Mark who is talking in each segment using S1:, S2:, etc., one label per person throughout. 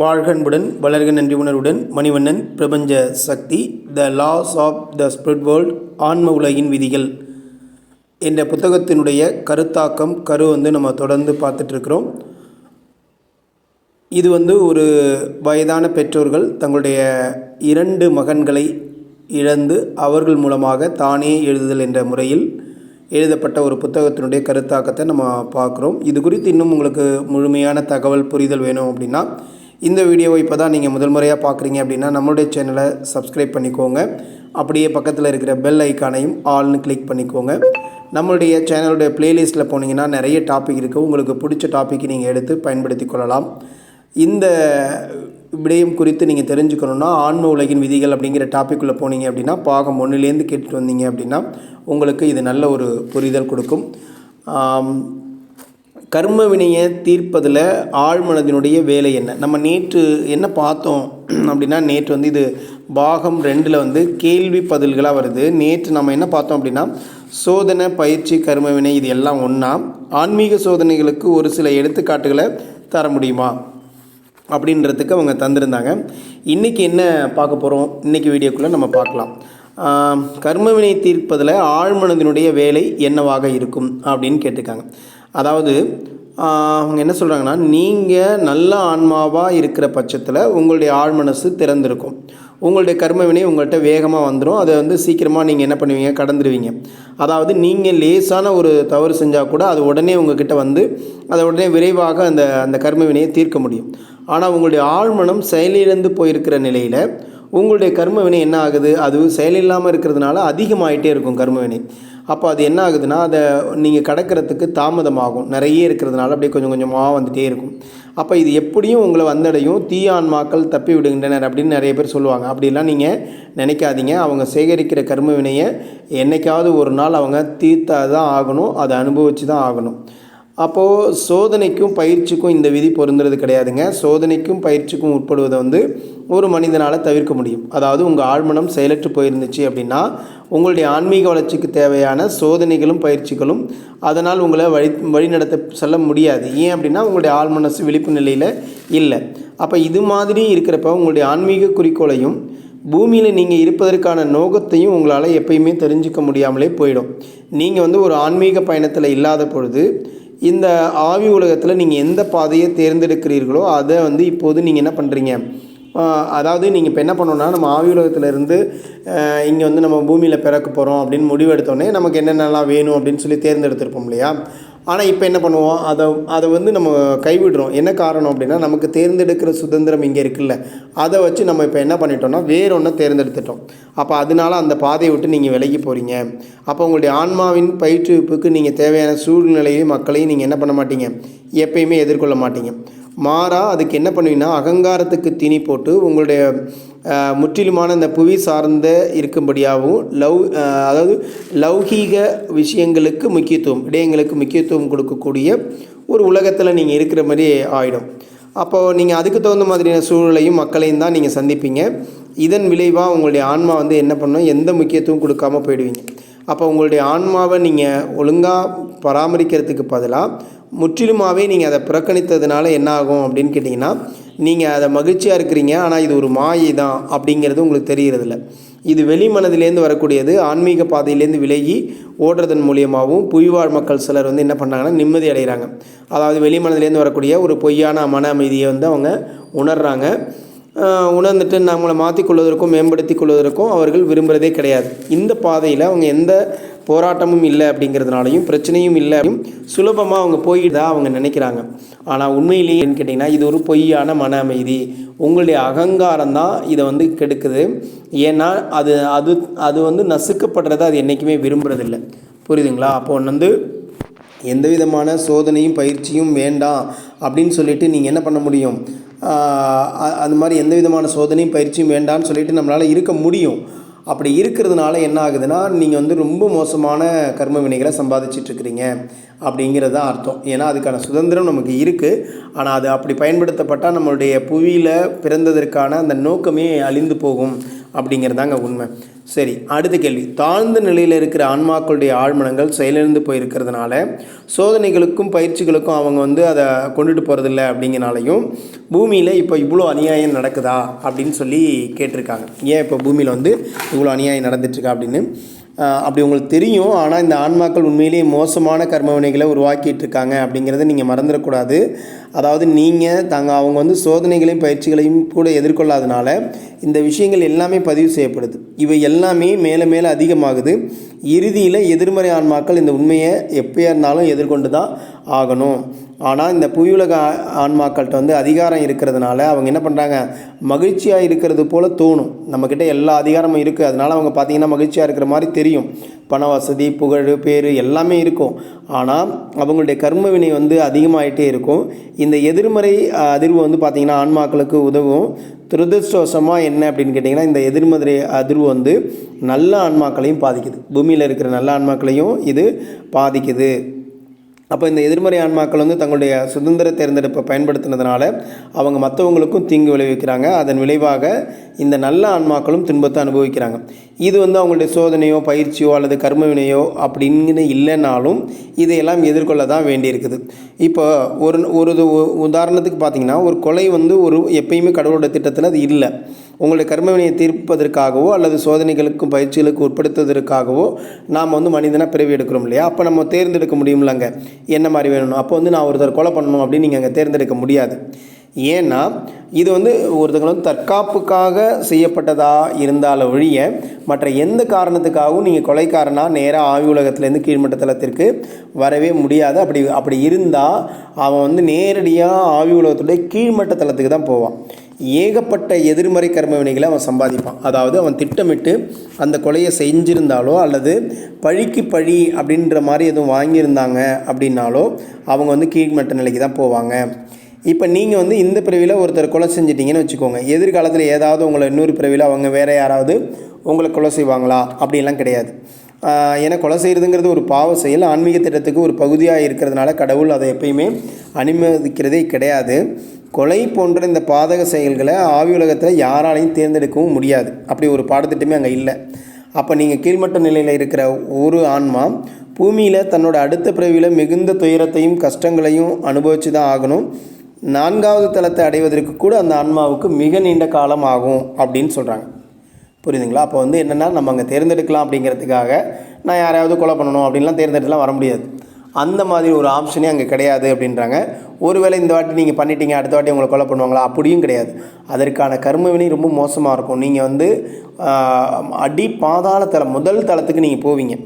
S1: வாழ்கன்புடன் வளர்க நன்றி உணர்வுடன் மணிவண்ணன் பிரபஞ்ச சக்தி the laws of the spirit world ஆன்ம உலகின் விதிகள் என்ற புத்தகத்தினுடைய கருத்தாக்கம் கரு வந்து நம்ம தொடர்ந்து பார்த்துட்ருக்குறோம் இது வந்து ஒரு வயதான பெற்றோர்கள் தங்களுடைய இரண்டு மகன்களை இழந்து அவர்கள் மூலமாக தானே எழுதுதல் என்ற முறையில் எழுதப்பட்ட ஒரு புத்தகத்தினுடைய கருத்தாக்கத்தை நம்ம பார்க்குறோம். இது குறித்து இன்னும் உங்களுக்கு முழுமையான தகவல் புரிதல் வேணும் அப்படின்னா இந்த வீடியோவை இப்போ தான் நீங்கள் முதல் முறையாக பார்க்குறீங்க அப்படின்னா நம்மளுடைய சேனலை சப்ஸ்கிரைப் பண்ணிக்கோங்க. அப்படியே பக்கத்தில் இருக்கிற பெல் ஐக்கானையும் ஆல்னு கிளிக் பண்ணிக்கோங்க. நம்மளுடைய சேனலுடைய ப்ளேலிஸ்ட்டில் போனீங்கன்னா நிறைய டாபிக் இருக்குது உங்களுக்கு பிடிச்ச டாப்பிக்கை நீங்கள் எடுத்து பயன்படுத்தி கொள்ளலாம். இந்த விடயம் குறித்து நீங்கள் தெரிஞ்சுக்கணுன்னா ஆன்ம உலகின் விதிகள் அப்படிங்கிற டாப்பிக்குள்ளே போனீங்க அப்படின்னா பாகம் ஒன்றுலேருந்து கேட்டுட்டு வந்தீங்க அப்படின்னா உங்களுக்கு இது நல்ல ஒரு புரிதல் கொடுக்கும். கர்ம வினையை தீர்ப்பதில் ஆழ்மனதினுடைய வேலை என்ன? நம்ம நேற்று என்ன பார்த்தோம் அப்படின்னா நேற்று வந்து இது பாகம் ரெண்டில் வந்து கேள்வி பதில்களாக வருது. நேற்று நம்ம என்ன பார்த்தோம் அப்படின்னா சோதனை பயிற்சி கர்ம வினை இது எல்லாம் ஒன்றா ஆன்மீக சோதனைகளுக்கு ஒரு சில எடுத்துக்காட்டுகளை தர முடியுமா? அப்படின்றதுக்கு அவங்க தந்திருந்தாங்க. இன்றைக்கி என்ன பார்க்க போகிறோம் இன்றைக்கி வீடியோக்குள்ளே நம்ம பார்க்கலாம். கர்ம கர்மவினை தீர்ப்பதில் ஆழ்மனதினுடைய வேலை என்னவாக இருக்கும் அப்படின்னு கேட்டிருக்காங்க. அதாவது அவங்க என்ன சொல்கிறாங்கன்னா நீங்கள் நல்ல ஆன்மாவாக இருக்கிற பட்சத்தில் உங்களுடைய ஆழ்மனசு திறந்திருக்கும். உங்களுடைய கர்மவினை உங்கள்கிட்ட வேகமாக வந்துடும் அதை வந்து சீக்கிரமாக நீங்கள் என்ன பண்ணுவீங்க? கடந்துருவீங்க. அதாவது நீங்கள் லேசான ஒரு தவறு செஞ்சால் கூட அது உடனே உங்ககிட்ட வந்து அதை உடனே விரைவாக அந்த அந்த கர்மவினையை தீர்க்க முடியும். ஆனால் உங்களுடைய ஆழ்மனம் செயலிழந்து போயிருக்கிற நிலையில் உங்களுடைய கர்மவினை என்ன ஆகுது? அது செயலில்லாமல் இருக்கிறதுனால அதிகமாகிட்டே இருக்கும் கர்மவினை அப்போ அது என்ன ஆகுதுன்னா அதை நீங்கள் கடக்கிறதுக்கு தாமதமாகும். நிறைய இருக்கிறதுனால அப்படியே கொஞ்சம் கொஞ்சமாக வந்துகிட்டே இருக்கும். அப்போ இது எப்படியும் உங்களை வந்தடையும். தீயான்மாக்கள் தப்பி விடுகின்றனர் அப்படின்னு நிறைய பேர் சொல்லுவாங்க. அப்படிலாம் நீங்கள் நினைக்காதீங்க. அவங்க சேகரிக்கிற கர்ம வினையை என்றைக்காவது ஒரு நாள் அவங்க தீர்த்தா தான் ஆகணும். அதை அனுபவித்து தான் ஆகணும். அப்போது சோதனைக்கும் பயிற்சிக்கும் இந்த விதி பொருந்துறது கிடையாதுங்க. சோதனைக்கும் பயிற்சிக்கும் உட்படுவதை வந்து ஒரு மனிதனால் தவிர்க்க முடியும். அதாவது உங்கள் ஆழ்மனம் செயலற்று போயிருந்துச்சு அப்படின்னா உங்களுடைய ஆன்மீக வளர்ச்சிக்கு தேவையான சோதனைகளும் பயிற்சிகளும் அதனால் உங்களை வழி வழிநடத்த செல்ல முடியாது. ஏன் அப்படின்னா உங்களுடைய ஆழ்மனசு விழிப்பு நிலையில் இல்லை. அப்போ இது மாதிரி இருக்கிறப்ப உங்களுடைய ஆன்மீக குறிக்கோளையும் பூமியில் நீங்கள் இருப்பதற்கான நோக்கத்தையும் உங்களால் எப்பயுமே தெரிஞ்சுக்க முடியாமலே போயிடும். நீங்கள் வந்து ஒரு ஆன்மீக பயணத்தில் இல்லாத பொழுது இந்த ஆவி உலகத்தில் நீங்கள் எந்த பாதையை தேர்ந்தெடுக்கிறீர்களோ அதை வந்து இப்போது நீங்கள் என்ன பண்ணுறீங்க அதாவது நீங்கள் இப்போ என்ன பண்ணோன்னா நம்ம ஆவி உலகத்தில் இருந்து இங்கே வந்து நம்ம பூமியில் பிறக்க போகிறோம் அப்படின்னு முடிவெடுத்தோடனே நமக்கு என்னென்னலாம் வேணும் அப்படின்னு சொல்லி தேர்ந்தெடுத்திருப்போம் இல்லையா? ஆனால் இப்போ என்ன பண்ணுவோம்? அதை அதை வந்து நம்ம கைவிடுறோம். என்ன காரணம் அப்படின்னா நமக்கு தேர்ந்தெடுக்கிற சுதந்திரம் இங்கே இருக்குல்ல? அதை வச்சு நம்ம இப்போ என்ன பண்ணிட்டோம்னா வேறொன்று தேர்ந்தெடுத்துட்டோம். அப்போ அதனால அந்த பாதையை விட்டு நீங்கள் விலகி போகிறீங்க அப்போ உங்களுடைய ஆன்மாவின் பயிற்றுவிப்புக்கு நீங்கள் தேவையான சூழ்நிலையையும் மக்களையும் நீங்கள் என்ன பண்ண மாட்டீங்க? எப்பயுமே எதிர்கொள்ள மாட்டீங்க. மாறாக அதுக்கு என்ன பண்ணுவீங்கன்னா அகங்காரத்துக்கு தீனி போட்டு உங்களுடைய முற்றிலுமான இந்த புவி சார்ந்த இருக்கும்படியாகவும் லவ் அதாவது லௌகீக விஷயங்களுக்கு முக்கியத்துவம் இடையங்களுக்கு முக்கியத்துவம் கொடுக்கக்கூடிய ஒரு உலகத்தில் நீங்கள் இருக்கிற மாதிரி ஆகிடும் அப்போது நீங்கள் அதுக்கு தகுந்த மாதிரியான சூழலையும் மக்களையும் தான் நீங்கள் சந்திப்பீங்க. இதன் விளைவாக உங்களுடைய ஆன்மா வந்து என்ன பண்ணும்? எந்த முக்கியத்துவம் கொடுக்காம போயிடுவீங்க. அப்போ உங்களுடைய ஆன்மாவை நீங்கள் ஒழுங்காக பராமரிக்கிறதுக்கு பதிலாக முற்றிலுமாகவே நீங்கள் அதை புறக்கணித்ததுனால என்ன ஆகும் அப்படின்னு கேட்டிங்கன்னா நீங்கள் அதை மகிழ்ச்சியாக இருக்கிறீங்க ஆனால் இது ஒரு மாயை தான் அப்படிங்கிறது உங்களுக்கு தெரியறதில்ல. இது வெளி மனதிலேருந்து வரக்கூடியது ஆன்மீக பாதையிலேருந்து விலகி ஓடுறதன் மூலியமாகவும் புய்வாழ் மக்கள் சிலர் வந்து என்ன பண்ணாங்கன்னா நிம்மதி அடைகிறாங்க அதாவது வெளி மனதிலேருந்து வரக்கூடிய ஒரு பொய்யான மன அமைதியை வந்து அவங்க உணர்றாங்க. உணர்ந்துட்டு நம்மளை மாற்றிக்கொள்வதற்கும் மேம்படுத்தி கொள்வதற்கும் அவர்கள் விரும்புகிறதே கிடையாது. இந்த பாதையில் அவங்க எந்த போராட்டமும் இல்லை அப்படிங்கிறதுனாலையும் பிரச்சனையும் இல்லை சுலபமாக அவங்க போயிடுதா அவங்க நினைக்கிறாங்க. ஆனால் உண்மையிலேயே என்ன கேட்டிங்கன்னா இது ஒரு பொய்யான மன அமைதி. உங்களுடைய அகங்காரம் தான் இதை வந்து கெடுக்குது. ஏன்னா அது அது அது வந்து நசுக்கப்படுறதை அது என்றைக்குமே விரும்புறதில்லை. புரியுதுங்களா? அப்போ வந்து எந்த விதமான சோதனையும் பயிற்சியும் வேண்டாம் அப்படின்னு சொல்லிட்டு நீங்கள் என்ன பண்ண முடியும்? ஆஹ் அது மாதிரி எந்த விதமான சோதனையும் பயிற்சியும் வேண்டாம்னு சொல்லிட்டு நம்மளால் இருக்க முடியும். அப்படி இருக்கிறதுனால என்ன ஆகுதுன்னா நீங்கள் வந்து ரொம்ப மோசமான கர்ம வினைகளை சம்பாதிச்சிட்ருக்கிறீங்க அப்படிங்கிறது தான் அர்த்தம். ஏன்னா அதுக்கான சுதந்திரம் நமக்கு இருக்குது ஆனால் அது அப்படி பயன்படுத்தப்பட்டால் நம்மளுடைய புவியில் பிறந்ததற்கான அந்த நோக்கமே அழிந்து போகும். அப்படிங்கிறதாங்க உண்மை. சரி அடுத்த கேள்வி. தாழ்ந்த நிலையில் இருக்கிற ஆன்மாக்களுடைய ஆழ்மனங்கள் செயலிழந்து போயிருக்கிறதுனால சோதனைகளுக்கும் பயிற்சிகளுக்கும் அவங்க வந்து அதை கொண்டுட்டு போகிறதில்ல அப்படிங்கிறனாலையும் பூமியில் இப்போ இவ்வளோ அநியாயம் நடக்குதா அப்படின்னு சொல்லி கேட்டிருக்காங்க. ஏன் இப்போ பூமியில் வந்து இவ்வளோ அநியாயம் நடந்துட்டுருக்கா அப்படின்னு? அப்படி உங்களுக்கு தெரியும். ஆனால் இந்த ஆன்மாக்கள் உண்மையிலேயே மோசமான கர்ம வினைகளை உருவாக்கிட்டு இருக்காங்க அப்படிங்கிறத நீங்கள் மறந்துடக்கூடாது. அதாவது நீங்கள் தாங்க அவங்க வந்து சோதனைகளையும் பயிற்சிகளையும் கூட எதிர்கொள்ளாதனால இந்த விஷயங்கள் எல்லாமே பதிவு செய்யப்படுது. இவை எல்லாமே மேலே மேலே அதிகமாகுது. இறுதியில் எதிர்மறை ஆன்மாக்கள் இந்த உண்மையை எப்போயா இருந்தாலும் எதிர்கொண்டு தான் ஆகணும். ஆனால் இந்த புவியுலக ஆன்மாக்கள்கிட்ட வந்து அதிகாரம் இருக்கிறதுனால அவங்க என்ன பண்ணுறாங்க மகிழ்ச்சியாக இருக்கிறது போல் தோணும். நம்மக்கிட்ட எல்லா அதிகாரமும் இருக்குது அதனால் அவங்க பார்த்திங்கன்னா மகிழ்ச்சியாக இருக்கிற மாதிரி தெரியும். பண வசதி புகழ் பேர் எல்லாமே இருக்கும். ஆனால் அவங்களுடைய கர்ம வினை வந்து அதிகமாகிட்டே இருக்கும். இந்த எதிர்மறை அதிர்வு வந்து பார்த்திங்கன்னா ஆன்மாக்களுக்கு உதவும். துரதிருஷ்டவசமாக என்ன அப்படின்னு கேட்டிங்கன்னா இந்த எதிர்மறை அதிர்வு வந்து நல்ல ஆன்மாக்களையும் பாதிக்குது. பூமியில் இருக்கிற நல்ல ஆன்மாக்களையும் இது பாதிக்குது. அப்போ இந்த எதிர்மறை ஆன்மாக்கள் வந்து தங்களுடைய சுதந்திர தேர்ந்தெடுப்பை பயன்படுத்தினதுனால அவங்க மற்றவங்களுக்கும் தீங்கு விளைவிக்கிறாங்க. அதன் விளைவாக இந்த நல்ல ஆன்மாக்களும் துன்பத்தை அனுபவிக்கிறாங்க. இது வந்து அவங்களுடைய சோதனையோ பயிற்சியோ அல்லது கர்மவினையோ அப்படின்னு இல்லைனாலும் இதையெல்லாம் எதிர்கொள்ள தான் வேண்டியிருக்குது. இப்போ ஒரு ஒரு உதாரணத்துக்கு பார்த்தீங்கன்னா ஒரு கொலை வந்து ஒரு எப்பயுமே கடவுளோட திட்டத்தில் அது இல்லை. உங்களுடைய கர்மவினையை தீர்ப்பதற்காகவோ அல்லது சோதனைகளுக்கும் பயிற்சிகளுக்கு உட்படுத்துவதற்காகவோ நாம் வந்து மனிதனாக பிறவி எடுக்கிறோம் இல்லையா? அப்போ நம்ம தேர்ந்தெடுக்க முடியும்லங்க. என்ன மாதிரி வேணும் அப்போ வந்து நான் ஒருத்தர் கொலை பண்ணணும் அப்படின்னு நீங்கள் அங்கே தேர்ந்தெடுக்க முடியாது. ஏன்னா இது வந்து ஒருத்தங்க வந்து தற்காப்புக்காக செய்யப்பட்டதாக இருந்தால ஒழிய மற்ற எந்த காரணத்துக்காகவும் நீங்கள் கொலைக்காரனாக நேராக ஆவி உலகத்துலேருந்து கீழ்மட்ட தளத்திற்கு வரவே முடியாது. அப்படி அப்படி இருந்தால் அவன் வந்து நேரடியாக ஆவி உலகத்துடைய கீழ்மட்ட தளத்துக்கு தான் போவான். ஏகப்பட்ட எதிர்மறை கர்ம வினைகளை அவன் சம்பாதிப்பான். அதாவது அவன் திட்டமிட்டு அந்த கொலையை செஞ்சிருந்தாலோ அல்லது பழிக்கு பழி அப்படின்ற மாதிரி எதுவும் வாங்கியிருந்தாங்க அப்படின்னாலோ அவங்க வந்து கீழ்மட்ட நிலைக்கு தான் போவாங்க. இப்போ நீங்கள் வந்து இந்த பிறவியில் ஒருத்தர் கொலை செஞ்சிட்டிங்கன்னு வச்சுக்கோங்க. எதிர்காலத்தில் ஏதாவது உங்களை இன்னொரு பிறவியில் அவங்க வேறு யாராவது உங்களை கொலை செய்வாங்களா? அப்படின்லாம் கிடையாது. ஏன்னா கொலை செய்கிறதுங்கிறது ஒரு பாவ செயல். ஆன்மீக திட்டத்துக்கு ஒரு பகுதியாக இருக்கிறதுனால கடவுள் அதை எப்பயுமே அனுமதிக்கிறதே கிடையாது. கொலை போன்ற இந்த பாதக செயல்களை ஆவி உலகத்தில் யாராலையும் தேர்ந்தெடுக்கவும் முடியாது. அப்படி ஒரு பாடத்திட்டமே அங்கே இல்லை. அப்போ நீங்கள் கீழ்மட்ட நிலையில் இருக்கிற ஒரு ஆன்மா பூமியில் தன்னோட அடுத்த பிறவியில் மிகுந்த துயரத்தையும் கஷ்டங்களையும் அனுபவித்து தான் ஆகணும். நான்காவது தளத்தை அடைவதற்கு கூட அந்த ஆன்மாவுக்கு மிக நீண்ட காலம் ஆகும் அப்படின்னு சொல்கிறாங்க புரியுதுங்களா? அப்போ வந்து என்னென்னா நம்ம அங்கே தேர்ந்தெடுக்கலாம் அப்படிங்கிறதுக்காக நான் யாரையாவது கொலை பண்ணணும் அப்படின்லாம் தேர்ந்தெடுத்துலாம் வர முடியாது. அந்த மாதிரி ஒரு ஆப்ஷனே அங்கே கிடையாது அப்படின்றாங்க. ஒருவேளை இந்த வாட்டி நீங்கள் பண்ணிட்டீங்க அடுத்த வாட்டி உங்களை கொலை பண்ணுவாங்களா? அப்படியும் கிடையாது. அதற்கான கர்மவினை ரொம்ப மோசமாக இருக்கும். நீங்கள் வந்து அடி பாதாள தளம் முதல் தளத்துக்கு நீங்கள் போவீங்க.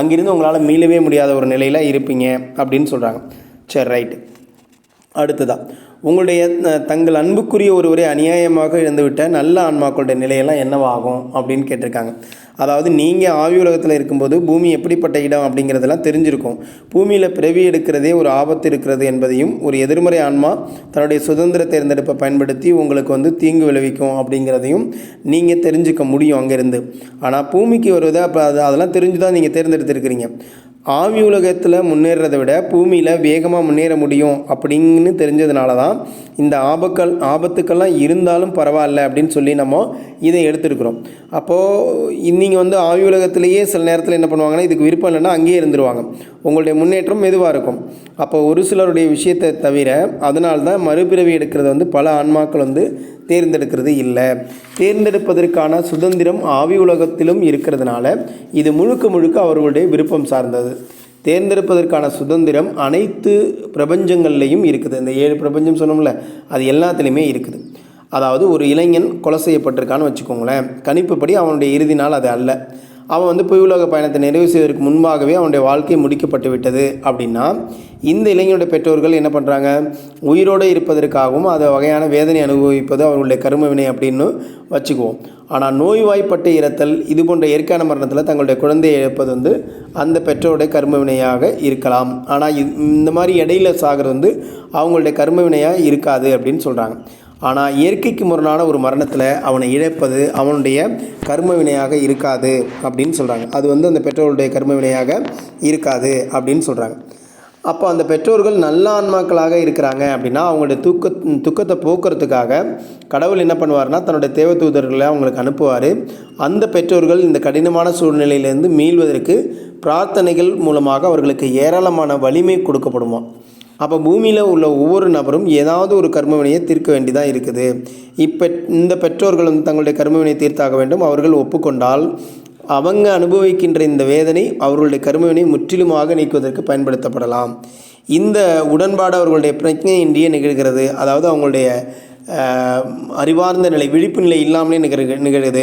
S1: அங்கிருந்து உங்களால் மீளவே முடியாத ஒரு நிலையில் இருப்பீங்க அப்படின்னு சொல்கிறாங்க சரி ரைட்டு அடுத்ததாக உங்களுடைய தங்கள் அன்புக்குரிய ஒருவரை அநியாயமாக இழந்துவிட்ட நல்ல ஆன்மாக்களுடைய நிலையெல்லாம் என்னவாகும் அப்படின்னு கேட்டிருக்காங்க. அதாவது நீங்கள் ஆவி உலகத்தில் இருக்கும்போது பூமி எப்படிப்பட்ட இடம் அப்படிங்கிறதெல்லாம் தெரிஞ்சிருக்கும். பூமியில் பிறவி எடுக்கிறதே ஒரு ஆபத்து இருக்கிறது என்பதையும் ஒரு எதிர்மறை ஆன்மா தன்னுடைய சுதந்திர தேர்ந்தெடுப்பை பயன்படுத்தி உங்களுக்கு வந்து தீங்கு விளைவிக்கும் அப்படிங்கிறதையும் நீங்கள் தெரிஞ்சுக்க முடியும் அங்கேருந்து. ஆனால் பூமிக்கு வருவதை அப்போ அது அதெல்லாம் தெரிஞ்சு தான் நீங்கள் தேர்ந்தெடுத்திருக்கிறீங்க. ஆவி உலகத்தில் முன்னேறதை விட பூமியில் வேகமாக முன்னேற முடியும் அப்படின்னு தெரிஞ்சதுனால தான் இந்த ஆபக்கள் ஆபத்துக்கெல்லாம் இருந்தாலும் பரவாயில்ல அப்படின்னு சொல்லி நம்ம இதை எடுத்துருக்குறோம். அப்போது நீங்கள் வந்து ஆவி உலகத்திலேயே சில நேரத்தில் என்ன பண்ணுவாங்கன்னா இதுக்கு விருப்பம் இல்லைன்னா அங்கேயே இருந்துருவாங்க. உங்களுடைய முன்னேற்றம் மெதுவாக இருக்கும். அப்போ ஒரு சிலருடைய விஷயத்தை தவிர அதனால்தான் மறுபிறவி எடுக்கிறது வந்து பல ஆன்மாக்கள் வந்து தேர்ந்தெடுக்கிறது இல்லை. தேர்ந்தெடுப்பதற்கான சுதந்திரம் ஆவி உலகத்திலும் இருக்கிறதுனால இது முழுக்க முழுக்க அவர்களுடைய விருப்பம் சார்ந்தது. தேர்ந்தெடுப்பதற்கான சுதந்திரம் அனைத்து பிரபஞ்சங்கள்லேயும் இருக்குது. இந்த ஏழு பிரபஞ்சம் சொன்னோம்ல அது எல்லாத்துலேயுமே இருக்குது. அதாவது ஒரு இளைஞன் கொலை செய்யப்பட்டிருக்கான்னு வச்சுக்கோங்களேன். கணிப்புப்படி அவனுடைய இறுதி நாள் அது அல்ல. அவன் வந்து புவி உலக பயணத்தை நிறைவு செய்வதற்கு முன்பாகவே அவனுடைய வாழ்க்கை முடிக்கப்பட்டு விட்டது அப்படின்னா இந்த இளைஞனுடைய பெற்றோர்கள் என்ன பண்ணுறாங்க உயிரோடு இருப்பதற்காகவும் அது வகையான வேதனை அனுபவிப்பது அவர்களுடைய கருமவினை அப்படின்னு வச்சுக்குவோம். ஆனால் நோய்வாய்ப்பட்டு இறத்தல் இது போன்ற இயற்கையான மரணத்தில் தங்களுடைய குழந்தையை இழப்பது வந்து அந்த பெற்றோருடைய கர்மவினையாக இருக்கலாம். ஆனால் இந்த மாதிரி இடையில சாகிறது வந்து அவங்களுடைய கர்மவினையாக இருக்காது அப்படின்னு சொல்கிறாங்க ஆனால் இயற்கைக்கு முரணான ஒரு மரணத்தில் அவனை இழப்பது அவனுடைய கர்ம வினையாக இருக்காது அப்படின்னு சொல்கிறாங்க அது வந்து அந்த பெற்றோருடைய கர்ம வினையாக இருக்காது அப்படின்னு சொல்கிறாங்க அப்போ அந்த பெற்றோர்கள் நல்ல ஆன்மாக்களாக இருக்கிறாங்க அப்படின்னா அவங்களுடைய தூக்க துக்கத்தை போக்குறதுக்காக கடவுள் என்ன பண்ணுவார்னா தன்னுடைய தேவ தூதர்களை அவங்களுக்கு அனுப்புவார். அந்த பெற்றோர்கள் இந்த கடினமான சூழ்நிலையிலேருந்து மீள்வதற்கு பிரார்த்தனைகள் மூலமாக அவர்களுக்கு ஏராளமான வலிமை கொடுக்கப்படுமா? அப்போ பூமியில் உள்ள ஒவ்வொரு நபரும் ஏதாவது ஒரு கர்மவினையை தீர்க்க வேண்டியதாக இருக்குது. இப்போ இந்த பெற்றோர்கள் வந்து தங்களுடைய கர்மவினை தீர்த்தாக வேண்டும். அவர்கள் ஒப்புக்கொண்டால் அவங்க அனுபவிக்கின்ற இந்த வேதனை அவர்களுடைய கர்மவினை முற்றிலுமாக நீக்குவதற்கு பயன்படுத்தப்படலாம். இந்த உடன்பாடு அவர்களுடைய பிரஜையின்றியே நிகழ்கிறது. அதாவது அவங்களுடைய அறிவார்ந்த நிலை விழிப்பு நிலை இல்லாமலே நிகழ் நிகழுது.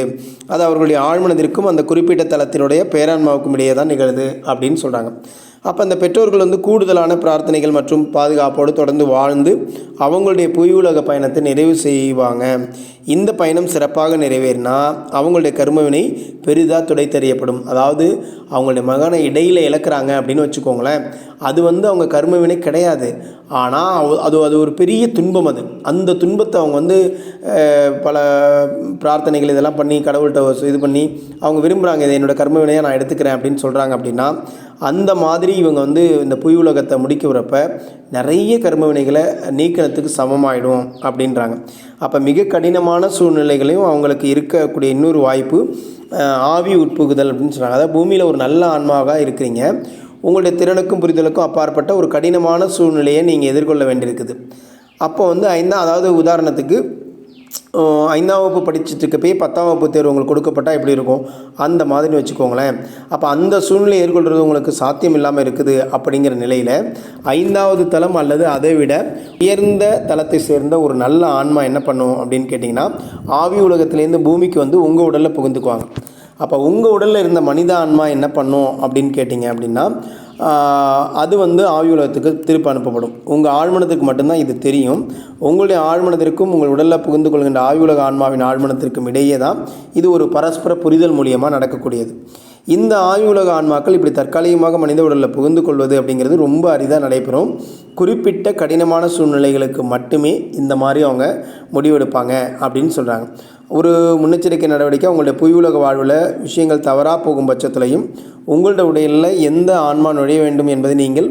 S1: அது அவர்களுடைய ஆழ்மனதிற்கும் அந்த குறிப்பிட்ட தளத்தினுடைய பேரான்மாவுக்கும் இடையே தான் நிகழுது அப்படின்னு சொல்கிறாங்க அப்போ அந்த பெற்றோர்கள் வந்து கூடுதலான பிரார்த்தனைகள் மற்றும் பாதுகாப்போடு தொடர்ந்து வாழ்ந்து அவங்களுடைய புய் உலக பயணத்தை நிறைவு செய்வாங்க. இந்த பயணம் சிறப்பாக நிறைவேறினா அவங்களுடைய கர்மவினை பெரிதாக துடைத்தறியப்படும். அதாவது அவங்களுடைய மகனை இடையில் இழக்கிறாங்க அப்படின்னு வச்சுக்கோங்களேன் அது வந்து அவங்க கர்மவினை கிடையாது. ஆனால் அது அது ஒரு பெரிய துன்பம் அது. அந்த துன்பத்தை அவங்க வந்து பல பிரார்த்தனைகள் இதெல்லாம் பண்ணி கடவுள்கிட்ட இது பண்ணி அவங்க விரும்புகிறாங்க இதை என்னோட கர்மவினையை நான் எடுத்துக்கிறேன் அப்படின்னு சொல்கிறாங்க அப்படின்னா அந்த மாதிரி இவங்க வந்து இந்த புவி உலகத்தை முடிக்க வரப்ப நிறைய கர்மவினைகளை நீக்கிறதுக்கு சமமாயிடும் அப்படின்றாங்க. அப்போ மிக கடினமான சூழ்நிலைகளையும் அவங்களுக்கு இருக்கக்கூடிய இன்னொரு வாய்ப்பு ஆவி உட்புகுதல் அப்படின்னு சொல்கிறாங்க அதாவது பூமியில் ஒரு நல்ல ஆன்மாவாக இருக்கிறீங்க. உங்களுடைய திறனுக்கும் புரிதலுக்கும் அப்பாற்பட்ட ஒரு கடினமான சூழ்நிலையை நீங்கள் எதிர்கொள்ள வேண்டியிருக்குது. அப்போ வந்து ஐந்தா அதாவது உதாரணத்துக்கு ஐந்தாம் வகுப்பு படிச்சுட்டு போய் பத்தாம் வகுப்பு தேர்வு உங்களுக்கு கொடுக்கப்பட்டால் எப்படி இருக்கும்? அந்த மாதிரி வச்சுக்கோங்களேன். அப்போ அந்த சூழ்நிலை எதிர்கொள்கிறது உங்களுக்கு சாத்தியம் இல்லாமல் இருக்குது அப்படிங்கிற நிலையில் ஐந்தாவது தளம் அல்லது அதை விட உயர்ந்த தளத்தை சேர்ந்த ஒரு நல்ல ஆன்மா என்ன பண்ணும் அப்படின்னு கேட்டிங்கன்னா ஆவி உலகத்துலேருந்து பூமிக்கு வந்து உங்கள் உடலில் புகுந்துக்குவாங்க. அப்போ உங்கள் உடலில் இருந்த மனித ஆன்மா என்ன பண்ணும் அப்படின்னு கேட்டிங்க அப்படின்னா அது வந்து ஆவி உலகத்துக்கு திருப்பி அனுப்பப்படும். உங்கள் ஆழ்மனத்துக்கு மட்டும்தான் இது தெரியும். உங்களுடைய ஆழ்மனத்திற்கும் உங்கள் உடலில் புகுந்து கொள்கின்ற ஆவி உலக ஆன்மாவின் ஆழ்மனத்திற்கும் இடையே தான் இது ஒரு பரஸ்பர புரிதல் மூலியமாக நடக்கக்கூடியது. இந்த ஆவி உலக ஆன்மாக்கள் இப்படி தற்காலிகமாக மனித உடலில் புகுந்து கொள்வது அப்படிங்கிறது ரொம்ப அரிதாக நடைபெறும். குறிப்பிட்ட கடினமான சூழ்நிலைகளுக்கு மட்டுமே இந்த மாதிரி அவங்க முடிவெடுப்பாங்க அப்படின்னு சொல்கிறாங்க ஒரு முன்னெச்சரிக்கை நடவடிக்கை உங்களுடைய புய் உலக வாழ்வில் விஷயங்கள் தவறாக போகும் பட்சத்திலையும் உங்களோட உடலில் எந்த ஆன்மா நுழைய வேண்டும் என்பதை நீங்கள்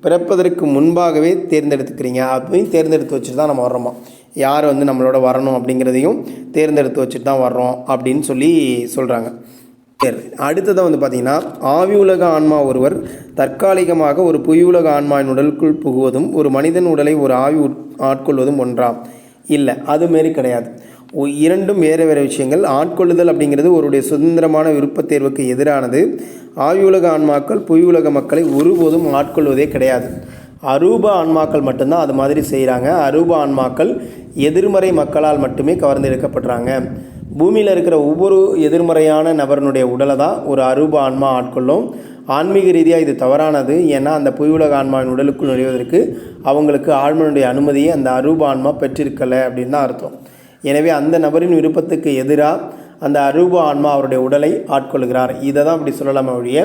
S1: பிறப்பதற்கு முன்பாகவே தேர்ந்தெடுத்துக்கிறீங்க. அப்பயும் தேர்ந்தெடுத்து வச்சுட்டு தான் நம்ம வர்றோமா? யார் வந்து நம்மளோட வரணும் அப்படிங்கிறதையும் தேர்ந்தெடுத்து வச்சுட்டு தான் வர்றோம் அப்படின்னு சொல்லி சொல்கிறாங்க சரி அடுத்ததாக வந்து பார்த்தீங்கன்னா ஆவி உலக ஆன்மா ஒருவர் தற்காலிகமாக ஒரு புய் உலக ஆன்மாவின் உடலுக்குள் புகுவதும் ஒரு மனிதன் உடலை ஒரு ஆவி உட்- ஆட்கொள்வதும் ஒன்றாம். இல்லை அதுமாரி கிடையாது. இரண்டும் வேறு வேறு விஷயங்கள். ஆட்கொள்ளுதல் அப்படிங்கிறது ஒருடைய சுதந்திரமான விருப்பத் தேர்வுக்கு எதிரானது. ஆயுலக ஆன்மாக்கள் புவி உலக மக்களை ஒருபோதும் ஆட்கொள்வதே கிடையாது. அரூப ஆன்மாக்கள் மட்டும்தான் அது மாதிரி செய்கிறாங்க அரூப ஆன்மாக்கள் எதிர்மறை மக்களால் மட்டுமே கவர்ந்து எடுக்கப்படுறாங்க பூமியில் இருக்கிற ஒவ்வொரு எதிர்மறையான நபரனுடைய உடலை தான் ஒரு அரூப ஆன்மா ஆட்கொள்ளும். ஆன்மீக ரீதியாக இது தவறானது. ஏன்னா அந்த புவி உலக ஆன்மாவின் உடலுக்குள் நுழைவதற்கு அவங்களுக்கு ஆழ்மனுடைய அனுமதியை அந்த அரூப ஆன்மா பெற்றிருக்கலை அப்படின்னு தான் அர்த்தம். எனவே அந்த நபரின் விருப்பத்துக்கு எதிராக அந்த அரூப ஆன்மா அவருடைய உடலை ஆட்கொள்கிறார். இதை தான் அப்படி சொல்லலாமே ஒழிய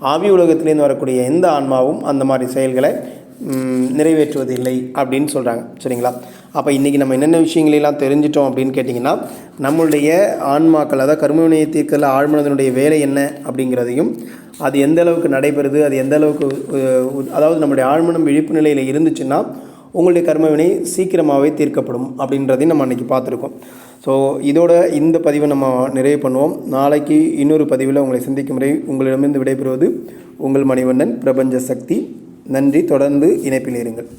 S1: ஆவி உலகத்திலேருந்து வரக்கூடிய எந்த ஆன்மாவும் அந்த மாதிரி செயல்களை நிறைவேற்றுவதில்லை அப்படின்னு சொல்கிறாங்க சரிங்களா? அப்போ இன்றைக்கி நம்ம என்னென்ன விஷயங்களெல்லாம் தெரிஞ்சிட்டோம் அப்படின்னு கேட்டிங்கன்னா நம்மளுடைய ஆன்மாக்கள் அதாவது கர்மவினையை தீர்க்கல ஆழ்மனதனுடைய வேலை என்ன அப்படிங்கிறதையும் அது எந்த அளவுக்கு நடைபெறுது அது எந்த அளவுக்கு அதாவது நம்மளுடைய ஆழ்மனம் விழிப்பு நிலையில் இருந்துச்சுன்னா உங்களுடைய கர்மவினை சீக்கிரமாகவே தீர்க்கப்படும் அப்படின்றதையும் நம்ம அன்றைக்கி பார்த்துருக்கோம். ஸோ இதோட இந்த பதிவை நம்ம நிறைவு பண்ணுவோம். நாளைக்கு இன்னொரு பதிவில் உங்களை சந்திக்கும் முறை உங்களிடமிருந்து விடைபெறுவது உங்கள் மணிவண்ணன் பிரபஞ்ச சக்தி. நன்றி. தொடர்ந்து இணைப்பில் இருங்கள்.